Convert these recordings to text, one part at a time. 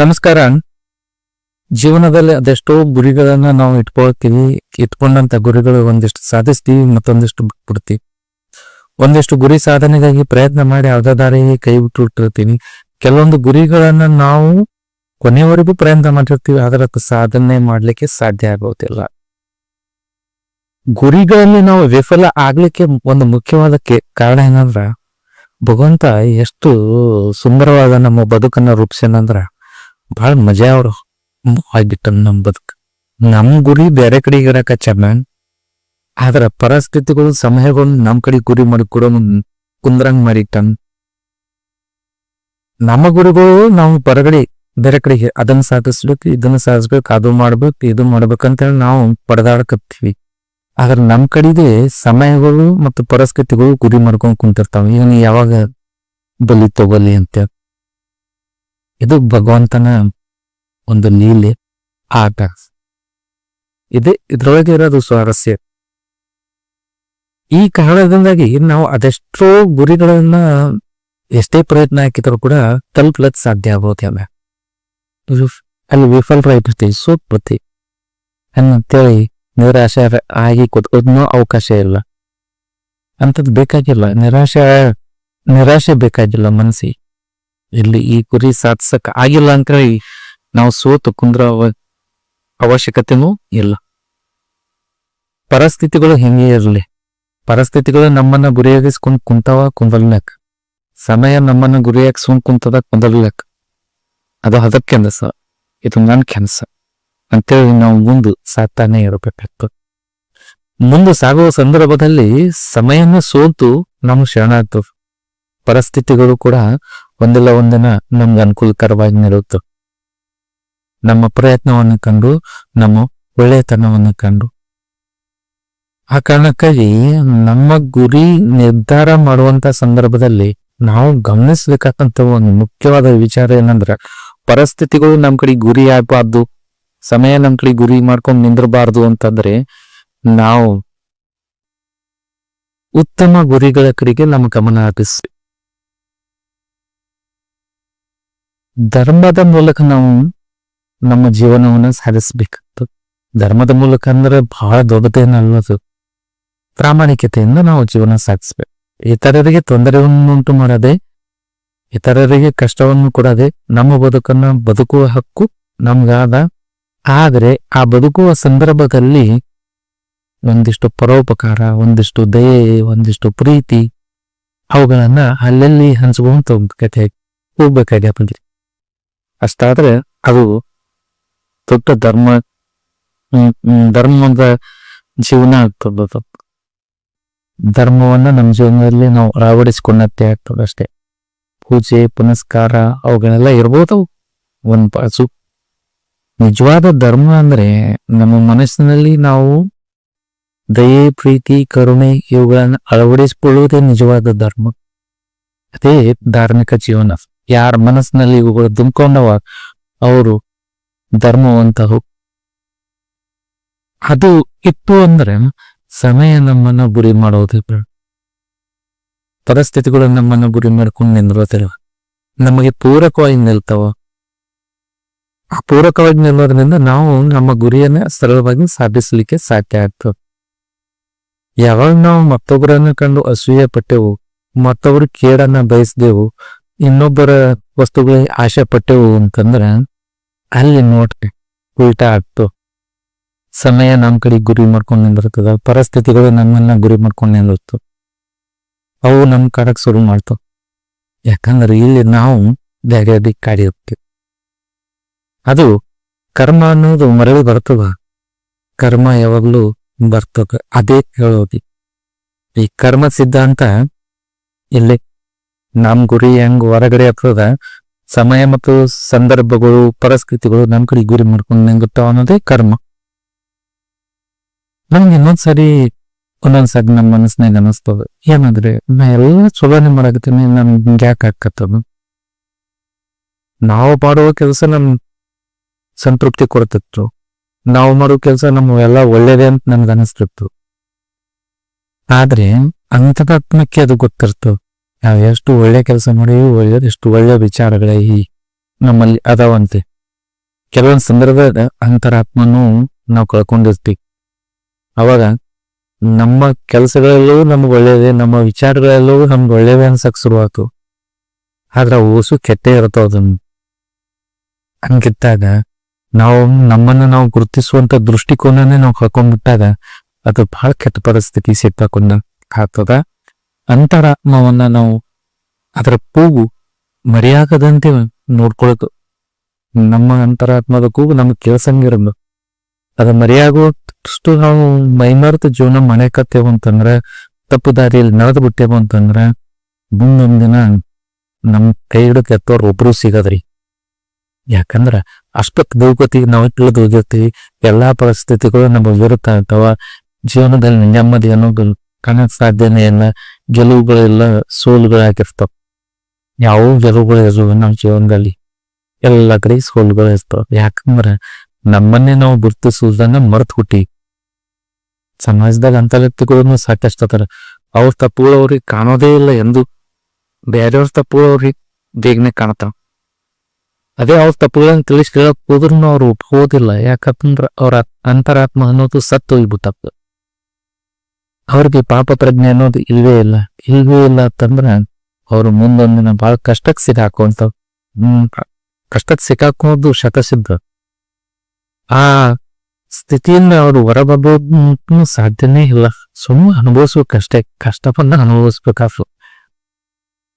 ನಮಸ್ಕಾರ. ಜೀವನದಲ್ಲಿ ಅದೆಷ್ಟೋ ಗುರಿಗಳನ್ನ ನಾವು ಇಟ್ಕೊಳ್ತೀವಿ, ಇಟ್ಕೊಂಡಂತ ಗುರಿಗಳು ಒಂದಿಷ್ಟು ಸಾಧಿಸ್ತೀವಿ ಮತ್ತೊಂದಿಷ್ಟು ಬಿಟ್ಬಿಡ್ತೀವಿ. ಒಂದಿಷ್ಟು ಗುರಿ ಸಾಧನೆಗಾಗಿ ಪ್ರಯತ್ನ ಮಾಡಿ ಯಾವ್ದೋ ದಾರಿಗೆ ಕೈ ಬಿಟ್ಟಿರ್ತೀವಿ ಕೆಲವೊಂದು ಗುರಿಗಳನ್ನ ನಾವು ಕೊನೆಯವರೆಗೂ ಪ್ರಯತ್ನ ಮಾಡಿರ್ತೀವಿ ಅದಕ್ಕೆ ಸಾಧನೆ ಮಾಡ್ಲಿಕ್ಕೆ ಸಾಧ್ಯ ಆಗೋದಿಲ್ಲ. ಗುರಿಗಳಲ್ಲಿ ನಾವು ವಿಫಲ ಆಗ್ಲಿಕ್ಕೆ ಒಂದು ಮುಖ್ಯವಾದ ಕಾರಣ ಏನಂದ್ರ, ಭಗವಂತ ಎಷ್ಟು ಸುಂದರವಾದ ನಮ್ಮ ಬದುಕನ್ನ ರೂಪಿಸ್ಯಾನಂದ್ರ ಬಹಳ ಮಜಾ ಅವ್ರು. ಆಗಿಟ್ಟ ನಮ್ ಬದುಕು. ನಮ್ ಗುರಿ ಬೇರೆ ಕಡೆಗೆ ಇರಕ ಚೆನ್ನಾಗ್ ಆದ್ರ ಪರಿಸ್ಥಿತಿಗಳು, ಸಮಯಗಳು ನಮ್ ಕಡೆ ಗುರಿ ಮಾಡಿ ಕೊಡೋ ಕುಂದ್ರಂಗ್ ಮಾಡಿಟ್ಟನ್. ನಮ್ಮ ಗುರುಗಳು ನಾವು ಹೊರಗಡೆ ಬೇರೆ ಕಡೆಗೆ ಅದನ್ನ ಸಾಧಿಸ್ಬೇಕು, ಇದನ್ನ ಸಾಧಿಸ್ಬೇಕು, ಅದು ಮಾಡ್ಬೇಕು, ಇದು ಮಾಡ್ಬೇಕಂತೇಳಿ ನಾವು ಪಡೆದಾಡಕತ್ತೀವಿ. ಆದ್ರೆ ನಮ್ ಕಡೆಗೆ ಸಮಯಗಳು ಮತ್ತು ಪರಿಸ್ಥಿತಿಗಳು ಗುರಿ ಮಾಡ್ಕೊಂಡ್ ಕುಂತಿರ್ತಾವ. ಇವನ್ ಯಾವಾಗ ಬಲಿ ತಗೊಲಿ ಅಂತ ಇದು ಭಗವಂತನ ಒಂದು ನೀಲಿ ಆಟ. ಇದೆ, ಇದ್ರೊಳಗೆ ಇರೋದು ಸ್ವಾರಸ್ಯ. ಈ ಕಾರಣದಿಂದಾಗಿ ನಾವು ಅದೆಷ್ಟೋ ಗುರಿಗಳನ್ನ ಎಷ್ಟೇ ಪ್ರಯತ್ನ ಹಾಕಿದ್ರು ಕೂಡ ತಲುಪಲಕ್ ಸಾಧ್ಯ ಆಗೋದಿಲ್ಲ ವಿಫ್- ಅಲ್ಲಿ ವಿಫಲರಾಗಿರ್ತೀವಿ ಸೋತ್ಬಿಡ್ತೀವಿ ಅಂತೇಳಿ ನಿರಾಶೆ ಆಗಿ ಕೂತ್ಕೋದ್ನೂ ಅವಕಾಶ ಇಲ್ಲ. ಅಂತದ್ ಬೇಕಾಗಿಲ್ಲ. ನಿರಾಶೆ ನಿರಾಶೆ ಬೇಕಾಗಿಲ್ಲ ಮನಸ್ಸಿ ಇಲ್ಲಿ ಈ ಗುರಿ ಸಾಧಿಸಕ್ ಆಗಿಲ್ಲ ಹೇಳಿ ನಾವು ಸೋತು ಕುಂದ್ರ ಅವ- ಅವಶ್ಯಕತೆನೂ ಇಲ್ಲ. ಪರಿಸ್ಥಿತಿಗಳು ಹೆಂಗೆ ಇರಲಿ. ಪರಿಸ್ಥಿತಿಗಳು ನಮ್ಮನ್ನ ಗುರಿಯಾಗಿಸ್ಕೊಂಡ್ ಕುಂತಾವ ಕುಂದರ್ಲಕ್. ಸಮಯ ನಮ್ಮನ್ನ ಗುರಿಯಾಗಿಸ್ಕೊಂಡ್ ಕುಂತದ ಕುಂದರ್ಲಕ್. ಅದು ಅದಕ್ಕೆ ಕೆಲಸ ಇದು ನನ್ನ ಕೆಲಸ ಅಂತೇಳಿ ನಾವು ಮುಂದೆ ಸಾಕ್ತಾನೆ ಇರಬೇಕಾಗ್ತದೆ. ಮುಂದೆ ಸಾಗುವ ಸಂದರ್ಭದಲ್ಲಿ ಸಮಯನ ಸೋತು ನಮ್ಮ ಶರಣಾಗ್ತವೆ ಪರಿಸ್ಥಿತಿಗಳು ಕೂಡ ಒಂದಿಲ್ಲ ಒಂದಿನ ನಮ್ಗೆ ಅನುಕೂಲಕರವಾಗಿ ನಿಲ್ಲುತ್ತೆ ನಮ್ಮ ಪ್ರಯತ್ನವನ್ನು ಕಂಡು, ನಮ್ಮ ಒಳ್ಳೆಯತನವನ್ನು ಕಂಡು. ಆ ಕಾರಣಕ್ಕಾಗಿ ನಮ್ಮ ಗುರಿ ನಿರ್ಧಾರ ಮಾಡುವಂತ ಸಂದರ್ಭದಲ್ಲಿ ನಾವು ಗಮನಿಸ್ಬೇಕಾದಂತ ಒಂದು ಮುಖ್ಯವಾದ ವಿಚಾರ ಏನಂದ್ರ, ಪರಿಸ್ಥಿತಿಗಳು ನಮ್ ಕಡೆ ಗುರಿ ಆಗ್ಬಾರ್ದು, ಸಮಯ ನಮ್ಮ ಕಡೆ ಗುರಿ ಮಾಡ್ಕೊಂಡು ನಿಂದಿರಬಾರ್ದು ಅಂತಂದ್ರೆ, ನಾವು ಉತ್ತಮ ಗುರಿಗಳ ಕಡೆಗೆ ನಮ್ಮ ಗಮನ ಹರಿಸಿ ಧರ್ಮದ ಮೂಲಕ ನಾವು ನಮ್ಮ ಜೀವನವನ್ನ ಸಾಧಿಸ್ಬೇಕಾಗ್ತದೆ ಧರ್ಮದ ಮೂಲಕ ಅಂದ್ರೆ ಬಹಳ ದೊಡ್ಡದೇನಲ್ಲದು ಪ್ರಾಮಾಣಿಕತೆಯಿಂದ ನಾವು ಜೀವನ ಸಾಗಿಸ್ಬೇಕು ಇತರರಿಗೆ ತೊಂದರೆಯನ್ನು ಉಂಟು ಮಾಡದೆ, ಇತರರಿಗೆ ಕಷ್ಟವನ್ನು ಕೊಡದೆ ನಮ್ಮ ಬದುಕನ್ನ ಬದುಕುವ ಹಕ್ಕು ನಮ್ಗಾದ. ಆದರೆ ಆ ಬದುಕುವ ಸಂದರ್ಭದಲ್ಲಿ ಒಂದಿಷ್ಟು ಪರೋಪಕಾರ, ಒಂದಿಷ್ಟು ದಯೆ, ಒಂದಿಷ್ಟು ಪ್ರೀತಿ, ಅವುಗಳನ್ನ ಅಲ್ಲಲ್ಲಿ ಹಂಚ್ಕೊಂತ ಹೋಗ್ಬೇಕಾಗಿ ಹೋಗ್ಬೇಕಾಗ್ಯಪ್ಪ ಅಷ್ಟಾದ್ರೆ ಅದು ದೊಡ್ಡ ಧರ್ಮ ಧರ್ಮದ ಜೀವನ ಆಗ್ತದ ಧರ್ಮವನ್ನು ಧರ್ಮವನ್ನ ನಮ್ಮ ಜೀವನದಲ್ಲಿ ನಾವು ಅಳವಡಿಸಿಕೊಂಡಂತೆ ಆಗ್ತದೆ ಅಷ್ಟೇ. ಪೂಜೆ, ಪುನಸ್ಕಾರ ಅವುಗಳೆಲ್ಲ ಇರ್ಬೋದು ಒಂದು ಪಾಸು ನಿಜವಾದ ಧರ್ಮ ಅಂದ್ರೆ ನಮ್ಮ ಮನಸ್ಸಿನಲ್ಲಿ ನಾವು ದಯೆ, ಪ್ರೀತಿ, ಕರುಣೆ ಇವುಗಳನ್ನ ಅಳವಡಿಸಿಕೊಳ್ಳುವುದೇ ನಿಜವಾದ ಧರ್ಮ. ಅದೇ ಧಾರ್ಮಿಕ ಜೀವನ. ಯಾರ ಮನಸ್ಸಿನಲ್ಲಿ ಇವುಗಳು ತುಂಬಿಕೊಂಡವ ಅವರು ಧರ್ಮವಂತರು. ಅದು ಇತ್ತು ಅಂದ್ರೆ ಸಮಯ ನಮ್ಮನ್ನ ಗುರಿ ಮಾಡೋದಿಲ್ಲ ಪರಿಸ್ಥಿತಿಗಳು ನಮ್ಮನ್ನ ಗುರಿ ಮಾಡ್ಕೊಂಡು ನಿಂದಿರೋದಿಲ್ಲ ನಮಗೆ ಪೂರಕವಾಗಿ ನಿಲ್ತಾವ. ಆ ಪೂರಕವಾಗಿ ನಿಲ್ಲೋದ್ರಿಂದ ನಾವು ನಮ್ಮ ಗುರಿಯನ್ನ ಸರಳವಾಗಿ ಸಾಧಿಸಲಿಕ್ಕೆ ಸಾಧ್ಯ ಆಗ್ತದೆ. ಯಾವಾಗ ನಾವು ಮತ್ತೊಬ್ಬರನ್ನ ಕಂಡು ಅಸೂಯೆ ಪಟ್ಟೆವು ಮತ್ತೊಬ್ರು ಕೇಡನ್ನ ಬಯಸಿದೆವು ಇನ್ನೊಬ್ಬರ ವಸ್ತುಗಳಿಗೆ ಆಶೆ ಪಟ್ಟೆವು ಅಂತಂದ್ರೆ ಅಲ್ಲಿ ನೋಡ್ರಿ, ಉಲ್ಟಾ ಆಗ್ತು. ಸಮಯ ನಮ್ಮ ಕಡೆ ಗುರಿ ಮಾಡ್ಕೊಂಡು ನಿಂದಿರ್ತದ, ಪರಿಸ್ಥಿತಿಗಳು ನಮ್ಮನ್ನ ಗುರಿ ಮಾಡ್ಕೊಂಡು ನಿಂದಿರ್ತು. ಅವು ನಮ್ಮ ಕಾಡಕ್ ಶುರು ಮಾಡ್ತು. ಯಾಕಂದ್ರೆ ಇಲ್ಲಿ ನಾವು ಬೇರೆ ಕಾಡಿ ಹೋಗ್ತೀವಿ. ಅದು ಕರ್ಮ ಅನ್ನೋದು ಮರಳಿ ಬರ್ತದ, ಕರ್ಮ ಯಾವಾಗಲೂ ಬರ್ತದ, ಅದೇ ಹೇಳೋದಿ. ಈ ಕರ್ಮ ಸಿದ್ಧಾಂತ ಇಲ್ಲಿ ನಮ್ ಗುರಿ ಹೆಂಗ್ ಹೊರಗಡೆ ಆಗ್ತದ, ಸಮಯ ಮತ್ತು ಸಂದರ್ಭಗಳು, ಪರಿಸ್ಥಿತಿಗಳು ನಮ್ ಕಡೆ ಗುರಿ ಮಾಡ್ಕೊಂಡು ನಂಗುತ್ತ ಅನ್ನೋದೇ ಕರ್ಮ. ನಮ್ಗೆ ಇನ್ನೊಂದ್ಸರಿ ಒಂದೊಂದ್ಸರಿ ನಮ್ಮ ಮನಸ್ಸಿನಾಗ ಅನಿಸ್ತದ, ಏನಂದ್ರೆ, ನಾ ಎಲ್ಲ ಚಲೋನೆ ಮಾಡಾಕತ್ತೀನಿ ನಮ್ಗೆ ಯಾಕೆ ಹಾಕತ್ತದ ನಾವು ಮಾಡುವ ಕೆಲಸ ನಮ್ ಸಂತೃಪ್ತಿ ಕೊಡ್ತಿತ್ತು, ನಾವು ಮಾಡೋ ಕೆಲಸ ನಮ್ಮ ಎಲ್ಲ ಒಳ್ಳೇದೇ ಅಂತ ನಮ್ಗೆ ಅನಿಸ್ತಿತ್ತು. ಆದ್ರೆ ಅಂತರಾತ್ಮಕ್ಕೆ ಅದು ಗೊತ್ತಿರ್ತದ. ನಾವ್ ಎಷ್ಟು ಒಳ್ಳೆ ಕೆಲಸ ಮಾಡಿವಿ ಒಳ್ಳೆಯದು ಎಷ್ಟು ಒಳ್ಳೆ ವಿಚಾರಗಳೇ ಈ ನಮ್ಮಲ್ಲಿ ಅದಾವಂತೆ. ಕೆಲವೊಂದು ಸಂದರ್ಭದಾಗ ಅಂತರಾತ್ಮನು ನಾವು ಕಳ್ಕೊಂಡಿರ್ತೀವಿ. ಅವಾಗ ನಮ್ಮ ಕೆಲಸಗಳೆಲ್ಲವೂ ನಮ್ಗೆ ಒಳ್ಳೇದೇ, ನಮ್ಮ ವಿಚಾರಗಳೆಲ್ಲವೂ ನಮ್ಗೆ ಒಳ್ಳೇದೇ ಅನ್ಸಕ್ ಶುರುವಾತು. ಆದ್ರೆ ಓಸು ಕೆಟ್ಟೇ ಇರ್ತಾವ ಅದನ್ನು. ಹಂಗಿದ್ದಾಗ ನಾವು ನಮ್ಮನ್ನ ನಾವು ಗುರುತಿಸುವಂತ ದೃಷ್ಟಿಕೋನನೇ ನಾವು ಕಳ್ಕೊಂಡ್ಬಿಟ್ಟಾಗ ಅದು ಬಹಳ ಕೆಟ್ಟ ಪರಿಸ್ಥಿತಿ ಸಿಕ್ಕಾಕೊಂಡ ಆಗ್ತದ. ಅಂತರಾತ್ಮವನ್ನ ನಾವು ಅದರ ಕೂಗು ಮರೆಯಾಗದಂತೆ ನೋಡ್ಕೊಳ್ತು ನಮ್ಮ ಅಂತರಾತ್ಮದ ಕೂಗು ನಮ್ಗೆ ಕೇಳ್ಸಂಗಿರೋದು ಅದ ಮರೆಯಾಗುವಷ್ಟು ನಾವು ಮೈಮರೆತು ಜೀವನ ಮಾಡಕತ್ತೇವು ಅಂತಂದ್ರೆ, ತಪ್ಪು ದಾರಿಯಲ್ಲಿ ನಡೆದು ಬಿಟ್ಟೇವು ಅಂತಂದ್ರೆ ಮುಂದೊಂದ್ ದಿನ ನಮ್ ಕೈ ಹಿಡಕ್ಕೆ ಎತ್ತೋರ್ ಒಬ್ರು ಸಿಗದ್ರಿ. ಯಾಕಂದ್ರ ಅಷ್ಟಕ್ಕೆ ದೌಗತಿ ನಾವು ತಿಳಿದು ಹೋಗಿರ್ತೀವಿ. ಎಲ್ಲಾ ಪರಿಸ್ಥಿತಿಗಳು ನಮ್ಮ ವಿರುದ್ಧ ಅಥವಾ ಜೀವನದಲ್ಲಿ ನೆಮ್ಮದಿ ಅನ್ನೋದು ಕಾಣ ಸಾಧ್ಯನೇ ಇಲ್ಲ. ಗೆಲುವುಗಳೆಲ್ಲ ಸೋಲುಗಳಾಗಿರ್ತಾವ ಯಾವ ಗೆಲುವುಗಳು ಇರುವು ನಮ್ಮ ಜೀವನದಲ್ಲಿ. ಎಲ್ಲ ಕಡೆ ಸೋಲುಗಳು ಇರ್ತಾವ. ಯಾಕಂದ್ರೆ ನಮ್ಮನ್ನೇ ನಾವು ಗುರುತಿಸುವುದನ್ನ ಮರ್ತು ಹುಟ್ಟಿ. ಸಮಾಜದಾಗ ಅಂತ ವ್ಯಕ್ತಿಗಳನ್ನು ಸಾಕಷ್ಟು ಅದಾರ. ಅವ್ರ ತಪ್ಪುಗಳು ಅವ್ರಿಗೆ ಕಾಣೋದೇ ಇಲ್ಲ ಎಂದು. ಬೇರೆಯವ್ರ ತಪ್ಪುಗಳು ಅವ್ರಿಗೆ ಬೇಗನೆ ಕಾಣ್ತಾವ. ಅದೇ ಅವ್ರ ತಪ್ಪುಗಳನ್ನ ತಿಳಿಸಿ ಹೋದ್ರೂ ಅವ್ರು ಒಪ್ಪೋದಿಲ್ಲ ಯಾಕಂದ್ರ ಅವ್ರ ಅಂತರಾತ್ಮ ಅನ್ನೋದು ಸತ್ತು ಹೋಗ್ಬಿಟ್ಟಪ್ಪ. ಅವ್ರಿಗೆ ಪಾಪ ಪ್ರಜ್ಞೆ ಅನ್ನೋದು ಇಲ್ವೇ ಇಲ್ಲ. ಇಲ್ವೇ ಇಲ್ಲ ಅಂತಂದ್ರ ಅವ್ರು ಮುಂದೊಂದಿನ ಬಹಳ ಕಷ್ಟಕ್ಕೆ ಹ್ಮ್, ಕಷ್ಟಕ್ಕೆ ಸಿಕ್ಕಾಕೋದು ಶತಸಿದ್ಧ. ಆ ಸ್ಥಿತಿಯಿಂದ ಅವರು ಹೊರಬರ್ಬೋದು ಸಾಧ್ಯನೇ ಇಲ್ಲ. ಸುಮ್ಮನೆ ಅನುಭವಿಸ್ಬೇಕಷ್ಟೇ ಕಷ್ಟಪನ್ನ ಅನುಭವಿಸ್ಬೇಕಾಸು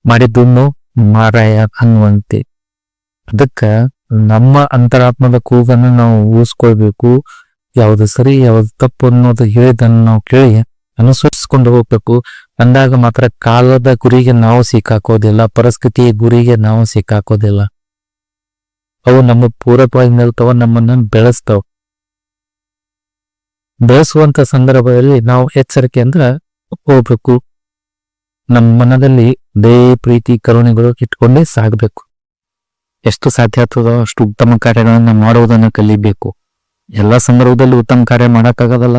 ಮಾಡಿದ್ದನ್ನು ಮಾರಾಯ ಅನ್ನುವಂತೆ. ಅದಕ್ಕ ನಮ್ಮ ಅಂತರಾತ್ಮದ ಕೂಗನ್ನು ನಾವು ಊಹಿಸ್ಕೊಳ್ಬೇಕು. ಯಾವುದು ಸರಿ, ಯಾವ್ದು ತಪ್ಪು ಅನ್ನೋದು ಹೇಳಿದ್ದನ್ನು ನಾವು ಕೇಳಿ ಅನುಸರಿಸ್ಕೊಂಡು ಹೋಗ್ಬೇಕು. ಅಂದಾಗ ಮಾತ್ರ ಕಾಲದ ಗುರಿಗೆ ನಾವು ಸಿಕ್ಕಾಕೋದಿಲ್ಲ, ಪರಿಸ್ಥಿತಿಯ ಗುರಿಗೆ ನಾವು ಸಿಕ್ಕಾಕೋದಿಲ್ಲ. ಅವು ನಮ್ಮ ಪೂರಕವಾಗಿ ನಿಲ್ತಾವ ನಮ್ಮನ್ನ ಬೆಳೆಸ್ತಾವ. ಬೆಳೆಸುವಂತ ಸಂದರ್ಭದಲ್ಲಿ ನಾವು ಎಚ್ಚರಿಕೆಯಿಂದ ಹೋಗ್ಬೇಕು. ನಮ್ಮ ಮನದಲ್ಲಿ ದೇ ಪ್ರೀತಿ, ಕರುಣೆಗಳು ಇಟ್ಕೊಂಡೇ ಸಾಗಬೇಕು. ಎಷ್ಟು ಸಾಧ್ಯ ಆಗ್ತದೋ ಅಷ್ಟು ಉತ್ತಮ ಕಾರ್ಯಗಳನ್ನ ಮಾಡುವುದನ್ನು ಕಲಿಬೇಕು. ಎಲ್ಲ ಸಂದರ್ಭದಲ್ಲಿ ಉತ್ತಮ ಕಾರ್ಯ ಮಾಡಕ್ಕಾಗದಲ್ಲ.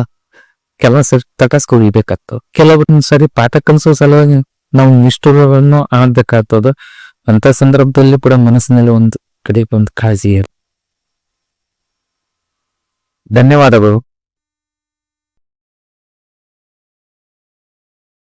ಕೆಲ ಸರಿ ತಟಸ್ಕೊಳಿಬೇಕಾಗ್ತದ ಕೆಲವೊಂದ್ ಸರಿ ಪಾಠ ಕಲಿಸೋ ಸಲುವಾಗಿ ನಾವು ನಿಷ್ಠುರವನ್ನು ಆಗ್ಬೇಕಾಗ್ತದ ಅಂತ ಸಂದರ್ಭದಲ್ಲಿ ಕೂಡ ಮನಸ್ಸಿನಲ್ಲಿ ಒಂದು ಕಡೆ ಒಂದು ಕಾಳಜಿ ಧನ್ಯವಾದಗಳು.